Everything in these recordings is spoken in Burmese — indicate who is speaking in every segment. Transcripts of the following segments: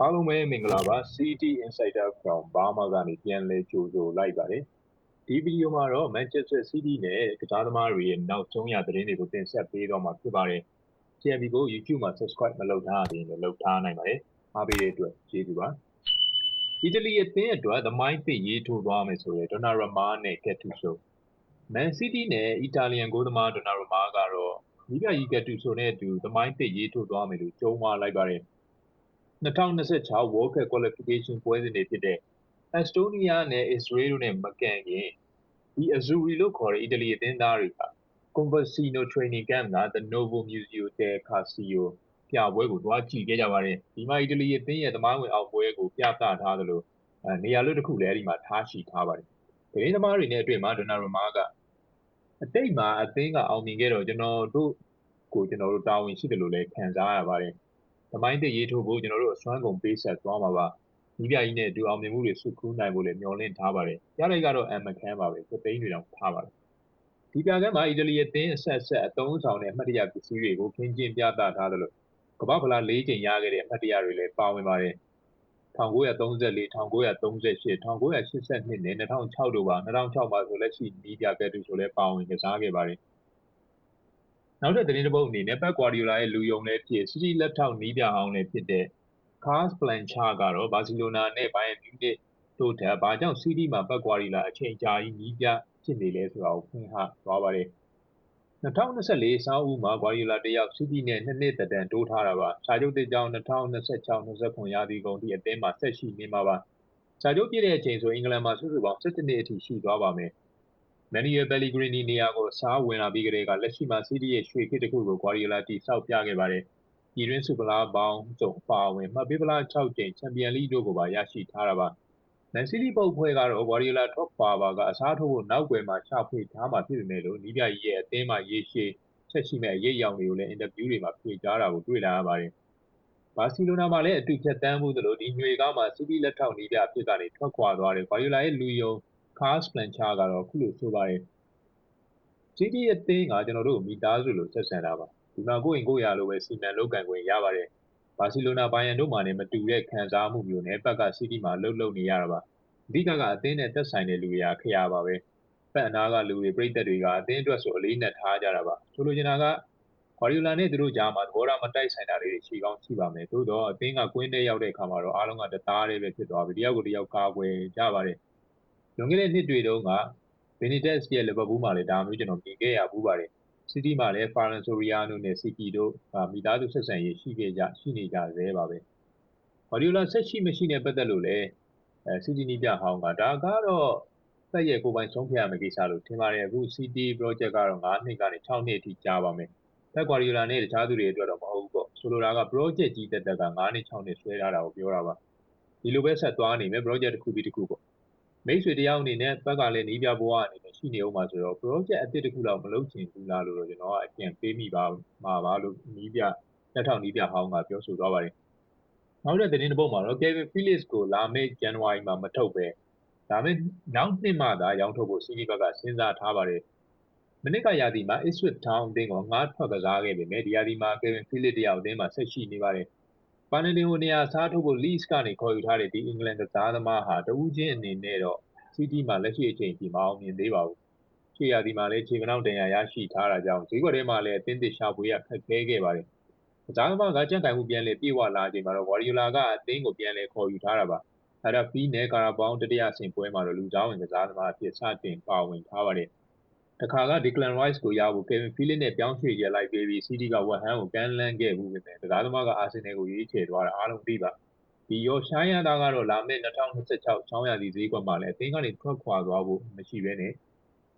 Speaker 1: အားလုံးပဲမင်္ဂလာပါ CT Insider from Burma ကနေပြန်လည်ကြိုဆိုလိုက်ပါတယ်ဒီဗီဒီယိုမှာတော့ Manchester City နဲ့ကစားသမားတွေရဲ့နောက်ဆုံးရသတင်းတွေကိုတင်ဆက်ပေးတော့မှာဖြစ်ပါတယ် CMB ကို YouTube မှာ Subscribe မလုပ်ထားသေးရင်လည်းလုပ်ထားနိုင်ပါတယ်အားပေးတဲ့အတွက်ကျေးဇူးပါအီတလီအသင်းအတွက်သမိုင်းသစ်ရေးထိုးသွားမယ်ဆိုရင်ဒိုနာရမာနဲ့ Gattuso Man City နဲ့အီတာလီယန်ဂိုးသမားဒိုနာရမာကတော့ဒီကကြီး Gattuso နဲ့အတူသမိုင်းသစ်ရေးထိုးသွားမယ်လို့ကြုံးဝါလိုက်ပါတယ် 2026 World Cup Qualification ပွဲစဉ်တွေဖြစ်တဲ့ Estonia နဲ့ Israel တို့နဲ့မကန်ခင်ဒီ Azzurri လို့ခေါ်တဲ့အီတလီအသင်းသားတွေက Conversino Training Camp က The Novo Museo del Calcio ပြပွဲကိုတွားကြည့်ခဲ့ကြပါတယ်ဒီမှာအီတလီအသင်းရဲ့သမိုင်းဝင်အောင်ပွဲကိုပြသထားသလိုနေရာလွတ်တစ်ခုလည်းအဲ့ဒီမှာထားရှိထားပါတယ်ဒင်းသမားတွေနဲ့အတွေ့မှာဒိုနာရိုမာကအတိတ်မှာအသင်းကအောင်မြင်ခဲ့တော့ကျွန်တော်တို့ကိုကျွန်တော်တို့တာဝန်ရှိတယ်လို့လည်းခံစားရပါတယ်သ မိုင်းတရေးထိုးဖို့ကျွန်တော်တို့အစွမ်းကုန်ပေးဆက်သွားမှာပါဒီပြကြီးနဲ့အတူအောင်မြင်မှုတွေစုခူးနိုင်ဖို့လည်းမျှော်လင့်ထားပါတယ်ရလိုက်ကတော့အမ်မခန်းပါပဲသိန်းတွေတောင်ထားပါတယ်ဒီပြကမ်းမှာအီတလီအသင်းအဆက်ဆက်အသုံးဆောင်တဲ့အမှတ်တရပစ္စည်းတွေကိုခင်းကျင်းပြသထားတယ်လို့ကမ္ဘာဖလား၄ချိန်ရခဲ့တဲ့အမှတ်တရတွေလည်းပါဝင်ပါတယ်1934 1938 1982နဲ့2006တို့ပါ2006မှာဆိုလက်ရှိနီးပြကဲတူဆိုလဲပါဝင်ကစားခဲ့ပါတယ် နောက်ထပ်သတင်းတစ်ပုဒ်အနေနဲ့ပက်ကွာဒီယိုလာရဲ့လူယုံလည်းဖြစ်စီးစီးလက်ထောက်နီးပြအောင်လည်းဖြစ်တဲ့ Carles Blanchard ကတော့ဘာစီလိုနာနဲ့ဘိုင်ယန်မြူနစ်တို့ထက်ဘာကြောင့်စီးတီးမှာပက်ကွာဒီလာအချိန်ကြာကြီးနီးပြဖြစ်နေလဲဆိုတာကိုဖွင့်ဟသွားပါတယ်2024ဆောင်းဦးမှာဂွာဒီယိုလာတယောက်စီးတီးနဲ့နှစ်နှစ်တန်တိုးထားတာပါစာချုပ်တစ်ကြောင်း2026-29ရာသီကုန်ဒီအသင်းမှာဆက်ရှိနေမှာပါစာချုပ်ပြည့်တဲ့အချိန်ဆိုအင်္ဂလန်မှာစုစုပေါင်း17နှစ်အထိရှိသွားပါမယ် မန်နီယယ်ဘယ်လီဂရီနီနေရာကိုစားဝင်လာပြီးကတည်းကလက်ရှိမှာ စီးတီးရဲ့ရွှေခေတ်တစ်ခုကိုဂွာဒီယိုလာတီဆောက်ပြခဲ့ပါတယ်ပြည်တွင်းစုဖလားပေါင်းစုံပါဝင်မှတ်ပေးဖလား6ကြိမ်ချန်ပီယံလိတို့ကိုပါရရှိထားတာပါမန်စီးတီးပုတ်ဖွဲ့ကတော့ဂွာဒီယိုလာထော့ပါပါကအစားထိုးဖို့နောက်ွယ်မှာရှာဖွေထားမှာဖြစ်ပေမဲ့လို့နီးပြကြီးရဲ့အသင်းမှာရေရှည်ဆက်ရှိမဲ့ရိပ်ရောင်တွေကိုလည်းအင်တာဗျူးတွေမှာဖြေကြားတာကိုတွေ့လာရပါတယ်ဘာစီလိုနာမှာလည်းအတူဖြတ်တန်းမှုသလိုဒီညွေကားမှာစီးတီးလက်ထောက်နီးပြအဖြစ်ကနေထွက်ခွာသွားတယ်ဂွာဒီယိုလာရဲ့လူယုံ ကားစပလန်ချာကတော့ခုလိုဆိုပါတယ်စီးတီးအသင်းက ကျွန်တော်တို့မိသားစုလိုဆက်ဆံတာပါ ဒီမှာ ကိုယ့်ရင်ကိုယ့်ရာလိုပဲ စီမံလုပ်ကံခွင့်ရပါတယ် ဘာစီလိုနာ ဘိုင်ယန်တို့မှလည်းမတူတဲ့ခံစားမှုမျိုးနဲ့ဘက်ကစီးတီးမှာလှုပ်လှုပ်နေရတာပါ အဓိကက အသင်းနဲ့သက်ဆိုင်တဲ့လူတွေကခရပါပဲဖက်အနာကလူတွေပြည်သက်တွေက အသင်းအတွက်ဆို အလေးနဲ့ထားကြတာပါ ဆိုလိုချင်တာက ဂွာဒီယိုလာနဲ့ သူတို့ကြားမှာ သဘောထား မတိုက်ဆိုင်တာလေးတွေ ရှိကောင်းရှိပါမယ် သို့တော့အသင်းက ကွင်းထဲရောက်တဲ့အခါမှာတော့ အားလုံးက တသားလေးပဲဖြစ်သွားပြီတယောက်ကိုတယောက် ကာကွယ်ကြပါတယ် လွန်ခဲ့တဲ့နှစ်တွေတုန်းကဘီနီတက်စ်ရဲ့ လီဗာပူးမှာလည်း ဒါမျိုး ကျွန်တော် မြင်ခဲ့ရဘူးပါတယ် စီးတီးမှာလည်းဖာရန်ဆိုရီယာနိုနဲ့စီကီတို့ မိသားစုဆက်ဆံရေး ရှိခဲ့ကြရှိနေကြသေးပါပဲ။ဂါဒီယိုလာဆက်ရှိမရှိနဲ့ ပတ်သက်လို့လည်းအဲစီးတီးနီးပြဟောင်းက ဒါကတော့သက်ရဲ့ ကိုပိုင်ဆုံးဖြတ်ရမယ့်ကိစ္စလို့ ထင်ပါတယ် အခု CT project ကတော့9နှစ်ကနေ6နှစ်အထိ ကြာပါမယ်။သက်ဂါဒီယိုလာနဲ့ တခြားသူတွေအတွက်တော့ မဟုတ်ဘူးပေါ့။ဆိုလိုတာက project ကြီးတက်တက်က9နှစ်6နှစ် ဆွဲထားတာကို ပြောတာပါ။ဒီလိုပဲ ဆက်သွားနေမယ် project တစ်ခုပြီးတစ်ခုပေါ့။ မိတ်ဆွေတယောက်အနေနဲ့ဘက်ကလည်းနီးပြဘဝအနေနဲ့ရှိနေအောင်ပါဆိုတော့ project အသစ်တစ်ခုလောက်မလုပ်ချင်ဘူးလားလို့တော့ကျွန်တော်ကအကျင့်ပေးမိပါမှာပါလို့နီးပြလက်ထောက်နီးပြဟောင်းကပြောဆိုသွားပါတယ်နောက်တဲ့သတင်းတစ်ပုဒ်မှာတော့ Kevin Phillips ကိုလာမယ့် January မှာမထုတ်ပဲဒါပေမဲ့နောက်နှစ်မှသာရောင်းထုတ်ဖို့ CD ဘက်ကစဉ်းစားထားပါတယ်မနစ်ကရာသီမှာ Ipswich Town အသင်းကငါးထွက်ကစားခဲ့ပေမဲ့ဒီရာသီမှာ Kevin Phillips တယောက်အသင်းမှာဆက်ရှိနေပါတယ် ပန်နယ်ကိုနေရာစားထုတ်ဖို့ Leeds ကနေခေါ်ယူထားတဲ့ ဒီအင်္ဂလန်ကစားသမားဟာတဦးချင်းအနေနဲ့တော့ City မှာလက်ရှိအချိန်ဒီမအောင်မြင်သေးပါဘူး။ခြေရာဒီမှာလည်းခြေကနောက်တန်ရာရရှိထားတာကြောင့်ဈေးကွက်ထဲမှာလည်းအသင်းသစ်ရှာဖွေရခက်ခဲခဲ့ပါတယ်။ကစားသမားကကြံ့ခိုင်မှုပြန်လည်ပြေဝလာချိန်မှာတော့ Guardiola ကအသင်းကိုပြန်လည်ခေါ်ယူထားတာပါ။အဲဒါဖီးနဲ့ကာရာဘောင်းတတိယဆင်ပွဲမှာတော့လူစားဝင်ကစားသမားအဖြစ်စတင်ပါဝင်ထားပါတယ်။ တခါက Declan Rice ကိုရဖို့ Kevin Phillips နဲ့ပြောင်းရွှေ့ရလိုက်ပြီး City ကဝက်ဟမ်ကိုကမ်းလှမ်းခဲ့မှုပဲကစားသမားကအာဆင်နယ်ကိုရွေးချယ်သွားတာအားလုံးသိပါ။ဒီရောရှိုင်းရတာကတော့လာမယ့်2026ဆောင်းရာသီဈေးကွက်မှာလည်းအသင်းကနေထွက်ခွာသွားဖို့မရှိဘဲနဲ့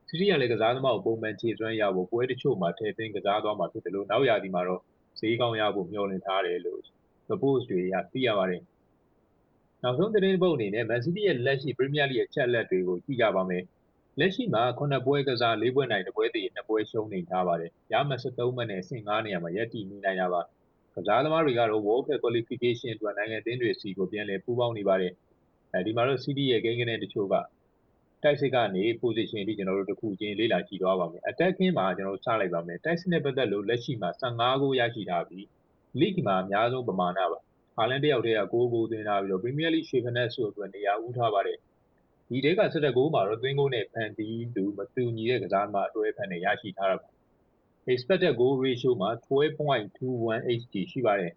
Speaker 1: စီးရီးယားလည်းကစားသမားကိုပုံမှန်ခြေစွမ်းရဖို့ပွဲတချို့မှာထည့်သွင်းကစားသွားမှာဖြစ်တယ်လို့နောက်ရာသီမှာတော့ဈေးကောင်းရဖို့မျှော်လင့်ထားတယ်လို့ report တွေရသိရပါတယ်။နောက်ဆုံးသတင်းပုတ်အနေနဲ့ Man City ရဲ့လက်ရှိ Premier League ရဲ့ချက်လက်တွေကိုကြည့်ကြပါမယ်။ လက်ရှိမှာ9ပွဲကစား4ပွဲနိုင်2ပွဲတည်2ပွဲရှုံးနေထားပါတယ်။ရမှ73မှတ်နဲ့အဆင့်9နေရာမှာရပ်တည်နေနိုင်တာပါ။ကစားသမားတွေကတော့ World Cup Qualification အတွက်နိုင်ငံအသင်းတွေစီကိုပြန်လည်ပူးပေါင်းနေပါတယ်အဲဒီမှာတော့ CD ရဲ့ဂိမ်းကနေတချို့ကတိုက်စစ်ကနေ position ပြီးကျွန်တော်တို့တခုချင်းလေးလာကြည့်သွားပါမယ် attacking မှာကျွန်တော်တို့စလိုက်ပါမယ်တိုက်စစ်နဲ့ပတ်သက်လို့လက်ရှိမှာ15ဂိုးရရှိထားပြီး league မှာအများဆုံးပမာဏပါဟာလန်တစ်ယောက်တည်းက9ဂိုးသွင်းထားပြီးတော့ Premier League ရွှေဖနက်ဆုအတွက်နေရာဦးထားပါတယ် ဒီတဲက17ဂိုးမှာတော့သွင်းဂိုးနဲ့ဖန်တီးသူမတူညီတဲ့ကစားသမားအတွဲဖန်နဲ့ရရှိထားတာပါ expected goal ratio မှာ12.21 xg ရှိပါတယ်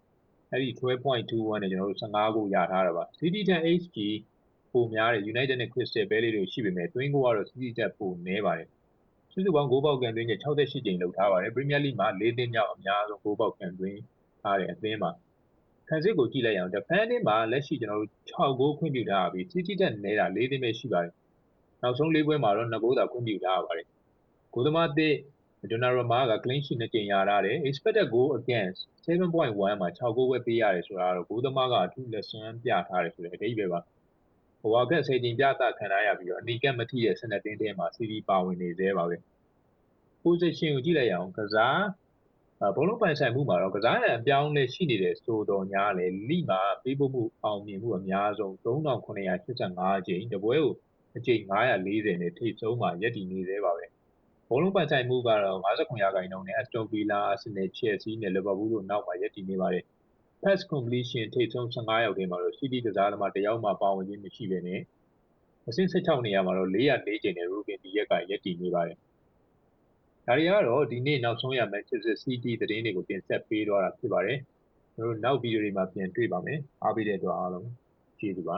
Speaker 1: အဲ့ဒီ12.21နဲ့ကျွန်တော်တို့15ဂိုးရထားတာပါ City တန် xg ပိုများတယ် United နဲ့ Crystal Palace တို့ရှိပေမဲ့သွင်းဂိုးကတော့ City တက်ပိုနည်းပါတယ်စုစုပေါင်းဂိုးပေါက်ကန်သွင်းချက်68ကြိမ်လုပ်ထားပါတယ် Premier League မှာ၄သင်းမြောက်အများဆုံးဂိုးပေါက်ကန်သွင်းထားတဲ့အသင်းပါ ခံစစ်ကိုကြည့်လိုက်အောင် defending မှာလက်ရှိကျွန်တော်တို့6ဂိုးခွင့်ပြုထားပြီး City တက်နေတာ၄သင်းပဲရှိပါတယ်နောက်ဆုံး၄ပွဲမှာတော့2ဂိုးသာခွင့်ပြုထားပါတယ်ဂိုးသမားတစ်ဒိုနာရမာက clean sheet နဲ့ကြိမ်ရထားတယ် expected goal against 7.1မှာ6ဂိုးပဲပေးရတယ်ဆိုတာတော့ဂိုးသမားကအထူးလက်စွမ်းပြထားတယ်ဆိုတဲ့အဓိပ္ပာယ်ပါဟိုဟာကစေတင်ပြတာခံရရပြီးတော့အနီကက်မထိတဲ့12တင်းတင်းမှာ CD ပါဝင်နေသေးပါပဲ position ကိုကြည့်လိုက်အောင်ကစား ဘုံလုံးပိုင်ဆိုင်မှုမှာတော့ကစားရန်အပြောင်းလဲရှိနေတဲ့ဆိုတော်ညာလေလိမှာပေးဖို့မှုအောင်မြင်မှုအများဆုံး3985ကြိမ်တပွဲကိုအကြိမ်940နဲ့ထိပ်ဆုံးမှာရပ်တည်နေသေးပါပဲဘုံလုံးပိုင်ဆိုင်မှုကတော့59ရာခိုင်နှုန်းနဲ့ Aston Villa, Arsenal, Chelsea နဲ့ Liverpool တို့နောက်မှာရပ်တည်နေပါတယ် pass completion ထိပ်ဆုံး15ယောက်ထဲမှာတော့ City ကစားသမားတယောက်မှပါဝင်ခြင်းမရှိဘဲနဲ့အဆင့်16နေရာမှာတော့404ကျင်းနဲ့ Ruben Dias ကရပ်တည်နေပါတယ် ဒါတွေကတော့ ဒီနေ့နောက်ဆုံးရ Manchester City သတင်းတွေကို တင်ဆက်ပေးသွားတာ ဖြစ်ပါတယ် ကျွန်တော်တို့ နောက်ဗီဒီယိုတွေမှာ ပြန်တွေ့ပါမယ် အားပေးတဲ့အတွက် အားလုံးကျေးဇူးပါ